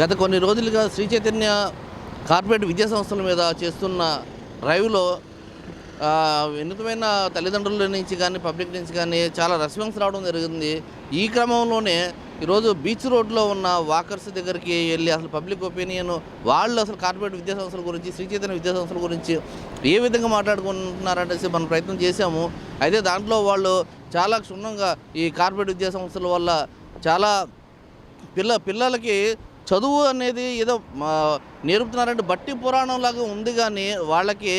గత కొన్ని రోజులుగా శ్రీ చైతన్య కార్పొరేట్ విద్యా సంస్థల మీద చేస్తున్న డ్రైవ్లో వినూతమైన తల్లిదండ్రుల నుంచి కానీ పబ్లిక్ నుంచి కానీ చాలా రెస్పాన్స్ రావడం జరిగింది. ఈ క్రమంలోనే ఈరోజు బీచ్ రోడ్లో ఉన్న వాకర్స్ దగ్గరికి వెళ్ళి అసలు పబ్లిక్ ఒపీనియన్ వాళ్ళు అసలు కార్పొరేట్ విద్యా సంస్థల గురించి శ్రీ చైతన్య విద్యా సంస్థల గురించి ఏ విధంగా మాట్లాడుకుంటున్నారనేసి మనం ప్రయత్నం చేశాము. అయితే దాంట్లో వాళ్ళు చాలా క్షుణ్ణంగా ఈ కార్పొరేట్ విద్యా సంస్థల వల్ల చాలా పిల్ల పిల్లలకి చదువు అనేది ఏదో నేర్పుతున్నారంటే బట్టి పురాణం లాగా ఉంది కానీ వాళ్ళకి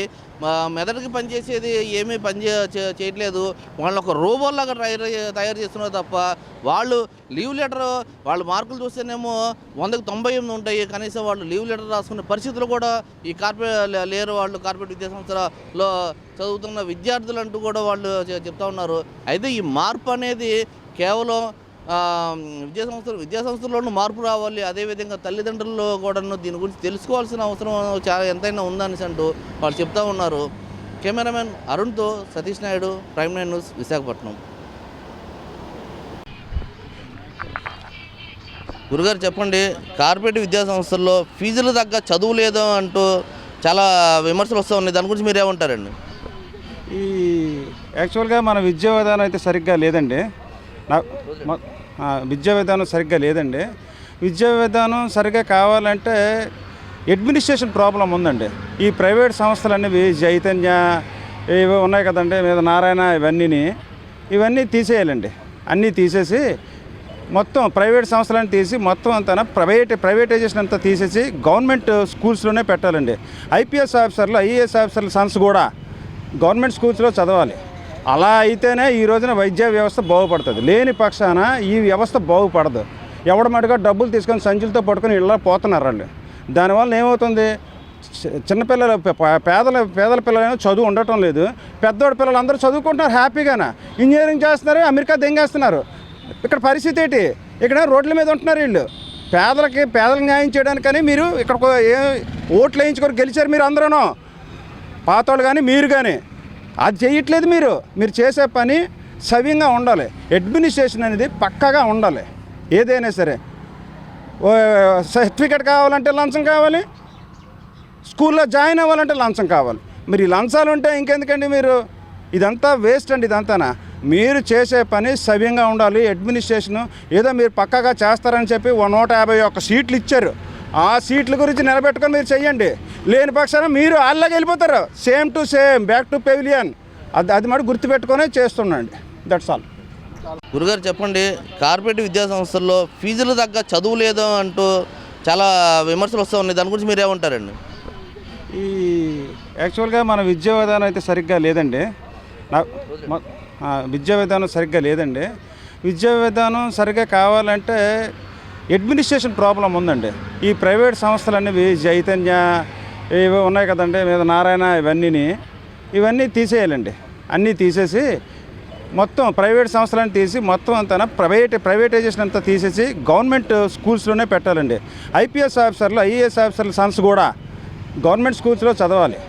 మెదడుకి పనిచేసేది ఏమీ పని చేయట్లేదు. వాళ్ళని ఒక రోబోలాగా తయారు తయారు చేస్తున్నారు తప్ప వాళ్ళు లీవ్ లెటర్ వాళ్ళ మార్కులు చూస్తేనేమో వందకు తొంభై ఎనిమిది ఉంటాయి. కనీసం వాళ్ళు లీవ్ లెటర్ రాసుకునే పరిస్థితులు కూడా ఈ కార్పొరేట్ లేరు వాళ్ళు కార్పొరేట్ విద్యా సంస్థలో చదువుతున్న విద్యార్థులు అంటూ కూడా వాళ్ళు చెప్తా ఉన్నారు. అయితే ఈ మార్పు అనేది కేవలం విద్యా సంస్థలు విద్యా సంస్థల్లోనూ మార్పు రావాలి. అదేవిధంగా తల్లిదండ్రులు కూడాను దీని గురించి తెలుసుకోవాల్సిన అవసరం చాలా ఎంతైనా ఉందనేసి అంటూ వాళ్ళు చెప్తా ఉన్నారు. Cameraman అరుణ్తో Satish Naidu prime nine news Visakhapatnam. గురుగారు చెప్పండి కార్పొరేట్ విద్యా సంస్థల్లో ఫీజులు తగ్గ చదువు లేదు అంటూ చాలా విమర్శలు వస్తూ ఉన్నాయి. దాని గురించి మీరేమంటారండి ఈ యాక్చువల్గా మన విద్యా విధానం అయితే సరిగ్గా లేదండి. విద్యా విధానం సరిగ్గా లేదండి. విద్యా విధానం సరిగ్గా కావాలంటే అడ్మినిస్ట్రేషన్ ప్రాబ్లం ఉందండి. ఈ ప్రైవేట్ సంస్థలు అనేవి చైతన్య ఇవి ఉన్నాయి కదండి మీద నారాయణ ఇవన్నీని. ఇవన్నీ తీసేయాలండి. అన్నీ తీసేసి మొత్తం ప్రైవేట్ సంస్థలను తీసి మొత్తం అంతా ప్రైవేట్ ప్రైవేటైజేషన్ అంతా తీసేసి గవర్నమెంట్ స్కూల్స్లోనే పెట్టాలండి. ఐపీఎస్ ఆఫీసర్లు ఐఏఎస్ ఆఫీసర్ల సన్స్ కూడా గవర్నమెంట్ స్కూల్స్లో చదవాలి. అలా అయితేనే ఈ రోజున వైద్య వ్యవస్థ బాగుపడుతుంది. లేని పక్షాన ఈ వ్యవస్థ బాగుపడదు. ఎవడ మటుగా డబ్బులు తీసుకొని సంచులతో పట్టుకొని ఇళ్ళ పోతున్నారు దానివల్ల ఏమవుతుంది? చి- చిన్నపిల్లలు పేదల పేదల పిల్లలైనా చదువు ఉండటం లేదు. పెద్దోడి పిల్లలు అందరూ చదువుకుంటున్నారు హ్యాపీగానే. ఇంజనీరింగ్ చేస్తున్నారు అమెరికా దెంగేస్తున్నారు. ఇక్కడ పరిస్థితి ఏంటి? ఇక్కడ రోడ్ల మీద ఉంటున్నారు వీళ్ళు. పేదలకి పేదలకు న్యాయం చేయడానికని మీరు ఇక్కడ ఓట్లు వేయించుకొని గెలిచారు మీరు అందరూనో. పాతోళ్ళు కానీ మీరు కానీ అది చేయట్లేదు మీరు. మీరు చేసే పని సవ్యంగా ఉండాలి. అడ్మినిస్ట్రేషన్ అనేది పక్కాగా ఉండాలి. ఏదైనా సరే. ఓ సర్టిఫికెట్ కావాలంటే లంచం కావాలి. స్కూల్లో జాయిన్ అవ్వాలంటే లంచం కావాలి. మరి ఈ లంచాలు ఉంటే ఇంకెందుకండి మీరు? ఇదంతా వేస్ట్ అండి ఇదంతానా? మీరు చేసే పని సవ్యంగా ఉండాలి. అడ్మినిస్ట్రేషన్ ఏదో మీరు పక్కగా చేస్తారని చెప్పి నూట యాభై ఒక్క సీట్లు ఇచ్చారు. ఆ సీట్ల గురించి నిలబెట్టుకొని మీరు చెయ్యండి. లేని పక్షాన మీరు వాళ్ళకి వెళ్ళిపోతారు. Same to same back to pavilion అది అది మాట గుర్తుపెట్టుకొనే చేస్తుండండి. దట్స్ ఆల్ గురుగారు చెప్పండి కార్పొరేట్ విద్యా సంస్థల్లో ఫీజులు తగ్గ చదువు లేదు అంటూ చాలా విమర్శలు వస్తూ ఉన్నాయి. దాని గురించి మీరేమంటారండి ఈ యాక్చువల్గా మన విద్యా విధానం అయితే సరిగ్గా లేదండి. విద్యా విధానం సరిగ్గా లేదండి. విద్యా విధానం సరిగ్గా కావాలంటే అడ్మినిస్ట్రేషన్ ప్రాబ్లం ఉందండి. ఈ ప్రైవేట్ సంస్థలు అనేవి చైతన్య ఇవి ఉన్నాయి కదండి మీద నారాయణ ఇవన్నీని. ఇవన్నీ తీసేయాలండి. అన్నీ తీసేసి మొత్తం ప్రైవేట్ సంస్థలను తీసి మొత్తం అంతా ప్రైవేట్ ప్రైవేటైజేషన్ అంతా తీసేసి గవర్నమెంట్ స్కూల్స్లోనే పెట్టాలండి. ఐపీఎస్ ఆఫీసర్లు ఐఏఎస్ ఆఫీసర్ల సన్స్ కూడా గవర్నమెంట్ స్కూల్స్లో చదవాలి.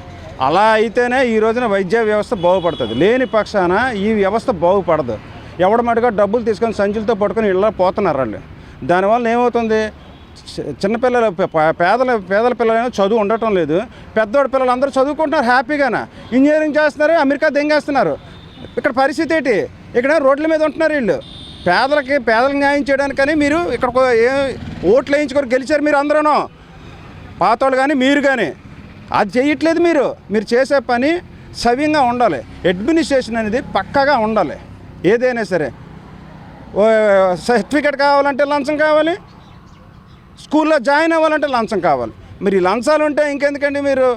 అలా అయితేనే ఈ రోజున వైద్య వ్యవస్థ బాగుపడుతుంది. లేని పక్షాన ఈ వ్యవస్థ బాగుపడదు. ఎవడ మటుగా డబ్బులు తీసుకొని సంచులతో పట్టుకొని ఇళ్ళ పోతున్నారండి. దానివల్ల ఏమవుతుంది? చిన్నపిల్లలు పేదల పేదల పిల్లలైనా చదువు ఉండటం లేదు. పెద్దోడి పిల్లలు అందరూ చదువుకుంటున్నారు హ్యాపీగానే. ఇంజనీరింగ్ చేస్తున్నారు అమెరికా దెంగేస్తున్నారు. ఇక్కడ పరిస్థితి ఏంటి? ఇక్కడ రోడ్ల మీద ఉంటున్నారు వీళ్ళు. పేదలకి పేదలకు న్యాయం చేయడానికని మీరు ఇక్కడ ఏ- ఓట్లు వేయించుకొని గెలిచారు మీరు అందరూ పాతోళ్ళు కానీ మీరు కానీ అది చేయట్లేదు మీరు. మీరు చేసే పని సవ్యంగా ఉండాలి. అడ్మినిస్ట్రేషన్ అనేది పక్కాగా ఉండాలి. ఏదైనా సరే. సర్టిఫికేట్ సర్టిఫికెట్ కావాలంటే లంచం కావాలి. స్కూల్లో జాయిన్ అవ్వాలంటే లంచం కావాలి. మరి ఈ లంచాలు ఉంటే ఇంకెందుకండి మీరు?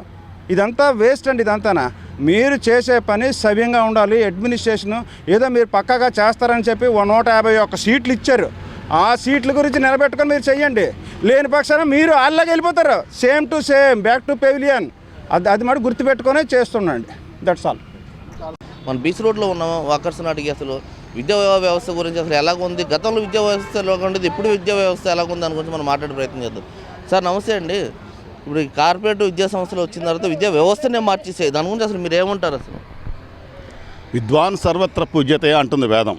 ఇదంతా వేస్ట్ అండి ఇదంతానా? మీరు చేసే పని సవ్యంగా ఉండాలి అడ్మినిస్ట్రేషన్ ఏదో మీరు పక్కాగా చేస్తారని చెప్పి నూట యాభై ఒక్క సీట్లు ఇచ్చారు. ఆ సీట్ల గురించి నిలబెట్టుకొని మీరు చెయ్యండి. లేని పక్షాన మీరు వాళ్ళకి వెళ్ళిపోతారు. Same to same back to pavilion. అది అది మాట గుర్తుపెట్టుకొని చేస్తుండండి దట్స్ ఆల్. మన బీచ్ రోడ్లో ఉన్న వాకర్స్ నాటికి అసలు విద్యా వ్యవస్థ గురించి అసలు ఎలాగ ఉంది గతంలో విద్యా వ్యవస్థ ఉండేది ఇప్పుడు విద్యా వ్యవస్థ ఎలా ఉంది దాని గురించి మనం మాట్లాడే ప్రయత్నం చేద్దాం. సార్ నమస్తే అండి. ఇప్పుడు ఈ కార్పొరేట్ విద్యా సంస్థలు వచ్చిన తర్వాత విద్యా వ్యవస్థనే మార్చేసే దాని గురించి అసలు మీరు ఏమంటారు అసలు? విద్వాన్ సర్వత్ర పూజ్యతే అంటుంది వేదం.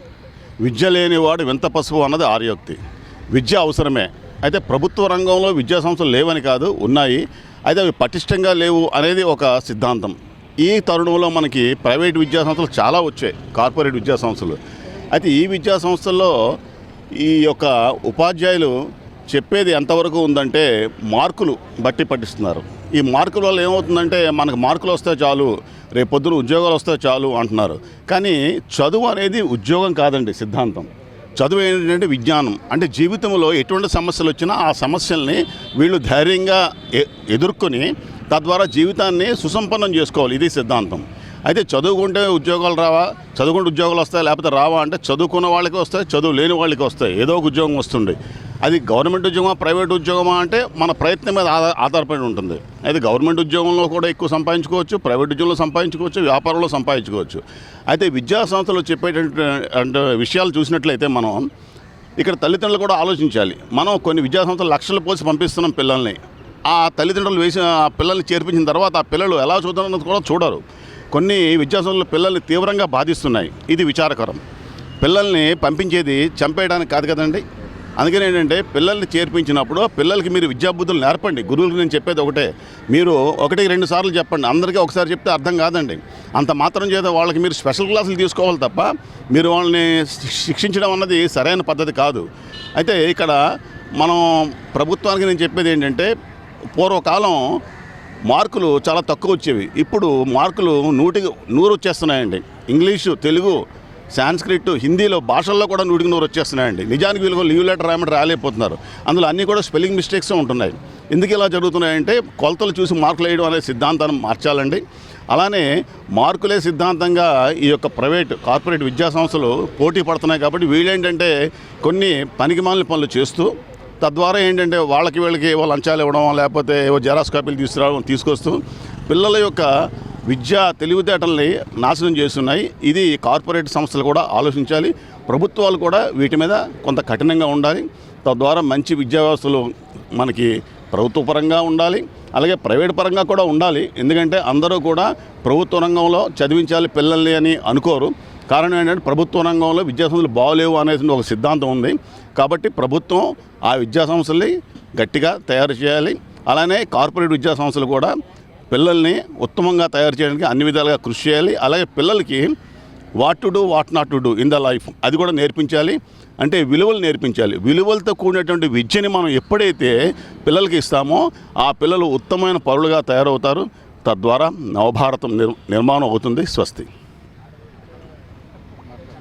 విద్య లేనివాడు వింత పశువు అన్నది ఆర్యోక్తి. విద్య అవసరమే. అయితే ప్రభుత్వ రంగంలో విద్యా సంస్థలు లేవని కాదు ఉన్నాయి. అయితే అవి పటిష్టంగా లేవు అనేది ఒక సిద్ధాంతం. ఈ తరుణంలో మనకి ప్రైవేట్ విద్యా సంస్థలు చాలా వచ్చాయి. కార్పొరేట్ విద్యా సంస్థలు. అయితే ఈ విద్యా సంస్థల్లో ఈ యొక్క ఉపాధ్యాయులు చెప్పేది ఎంతవరకు ఉందంటే మార్కులు బట్టి పట్టిస్తున్నారు. ఈ మార్కుల వల్ల ఏమవుతుందంటే మనకు మార్కులు వస్తే చాలు రేపొద్దున ఉద్యోగాలు వస్తే చాలు అంటున్నారు. కానీ చదువు అనేది ఉద్యోగం కాదండి సిద్ధాంతం. చదువు ఏంటంటే విజ్ఞానం. అంటే జీవితంలో ఎటువంటి సమస్యలు వచ్చినా ఆ సమస్యల్ని వీళ్ళు ధైర్యంగా ఎదుర్కొని తద్వారా జీవితాన్ని సుసంపన్నం చేసుకోవాలి. ఇది సిద్ధాంతం. అయితే చదువుకుంటే ఉద్యోగాలు రావా? చదువుకుంటే ఉద్యోగాలు వస్తాయి? లేకపోతే రావా అంటే చదువుకున్న వాళ్ళకి వస్తాయి చదువు లేని వాళ్ళకి వస్తాయి. ఏదో ఒక ఉద్యోగం వస్తుంది. అది గవర్నమెంట్ ఉద్యోగమా ప్రైవేట్ ఉద్యోగమా అంటే మన ప్రయత్నం మీద ఆధార ఆధారపడి ఉంటుంది. అయితే గవర్నమెంట్ ఉద్యోగంలో కూడా ఎక్కువ సంపాదించుకోవచ్చు ప్రైవేట్ ఉద్యోగంలో సంపాదించుకోవచ్చు వ్యాపారంలో సంపాదించుకోవచ్చు. అయితే విద్యా సంస్థలు చెప్పేటటువంటి విషయాలు చూసినట్లయితే మనం ఇక్కడ తల్లిదండ్రులు కూడా ఆలోచించాలి. మనం కొన్ని విద్యా సంస్థలు లక్షలు పోసి పంపిస్తున్నాం పిల్లల్ని. ఆ తల్లిదండ్రులు వేసిన ఆ పిల్లల్ని చేర్పించిన తర్వాత ఆ పిల్లలు ఎలా చూద్దామన్నది కూడా చూడరు. కొన్ని విద్యా సంస్థలు పిల్లల్ని తీవ్రంగా బాధిస్తున్నాయి. ఇది విచారకరం. పిల్లల్ని పంపించేది చంపేయడానికి కాదు కదండి? అందుకని ఏంటంటే పిల్లల్ని చేర్పించినప్పుడు పిల్లలకి మీరు విద్యాబుద్ధులు నేర్పండి. గురువులకు నేను చెప్పేది ఒకటే. మీరు ఒకటి రెండు సార్లు చెప్పండి. అందరికీ ఒకసారి చెప్తే అర్థం కాదండి. అంత మాత్రం చేత వాళ్ళకి మీరు స్పెషల్ క్లాసులు తీసుకోవాలి తప్ప మీరు వాళ్ళని శిక్షించడం అన్నది సరైన పద్ధతి కాదు. అయితే ఇక్కడ మనం ప్రభుత్వానికి నేను చెప్పేది ఏంటంటే పూర్వకాలం మార్కులు చాలా తక్కువ వచ్చేవి. ఇప్పుడు మార్కులు నూటికి నూరు వచ్చేస్తున్నాయండి. ఇంగ్లీషు తెలుగు సాంస్క్రిట్ హిందీలో భాషల్లో కూడా నూటికి నూరు వచ్చేస్తున్నాయండి. నిజానికి వీళ్ళు లీవ్ లెటర్ రాయమంటే రాలేకపోతున్నారు అందులో అన్నీ కూడా స్పెల్లింగ్ మిస్టేక్స్ ఉంటున్నాయి. ఎందుకు ఇలా జరుగుతున్నాయంటే కొలతలు చూసి మార్కులు వేయడం అనే సిద్ధాంతాన్ని మార్చాలండి. అలానే మార్కులే సిద్ధాంతంగా ఈ యొక్క ప్రైవేట్ కార్పొరేట్ విద్యా సంస్థలు పోటీ పడుతున్నాయి కాబట్టి వీళ్ళేంటంటే కొన్ని పనికిమాలిన పనులు చేస్తూ తద్వారా ఏంటంటే వాళ్ళకి వీళ్ళకి ఏవో లంచాలు ఇవ్వడం లేకపోతే ఏవో జెరాక్స్ కాపీలు తీసుకురావడం తీసుకొస్తూ పిల్లల యొక్క విద్యా తెలివితేటల్ని నాశనం చేస్తున్నాయి. ఇది కార్పొరేట్ సంస్థలు కూడా ఆలోచించాలి. ప్రభుత్వాలు కూడా వీటి మీద కొంత కఠినంగా ఉండాలి. తద్వారా మంచి విద్యా వ్యవస్థలు మనకి ప్రభుత్వ పరంగా ఉండాలి. అలాగే ప్రైవేట్ పరంగా కూడా ఉండాలి. ఎందుకంటే అందరూ కూడా ప్రభుత్వ రంగంలో చదివించాలి పిల్లల్ని అని అనుకోరు. కారణం ఏంటంటే ప్రభుత్వ రంగంలో విద్యా సంస్థలు బాగలేవు అనేది ఒక సిద్ధాంతం ఉంది. కాబట్టి ప్రభుత్వం ఆ విద్యాసంస్థల్ని గట్టిగా తయారు చేయాలి. అలానే కార్పొరేట్ విద్యా సంస్థలు కూడా పిల్లల్ని ఉత్తమంగా తయారు చేయడానికి అన్ని విధాలుగా కృషి చేయాలి. అలాగే పిల్లలకి what to do what not to do in the life అది కూడా నేర్పించాలి. అంటే విలువలు నేర్పించాలి. విలువలతో కూడినటువంటి విద్యని మనం ఎప్పుడైతే పిల్లలకి ఇస్తామో ఆ పిల్లలు ఉత్తమమైన పౌరులుగా తయారవుతారు. తద్వారా నవభారతం నిర్ నిర్మాణం అవుతుంది. స్వస్తి.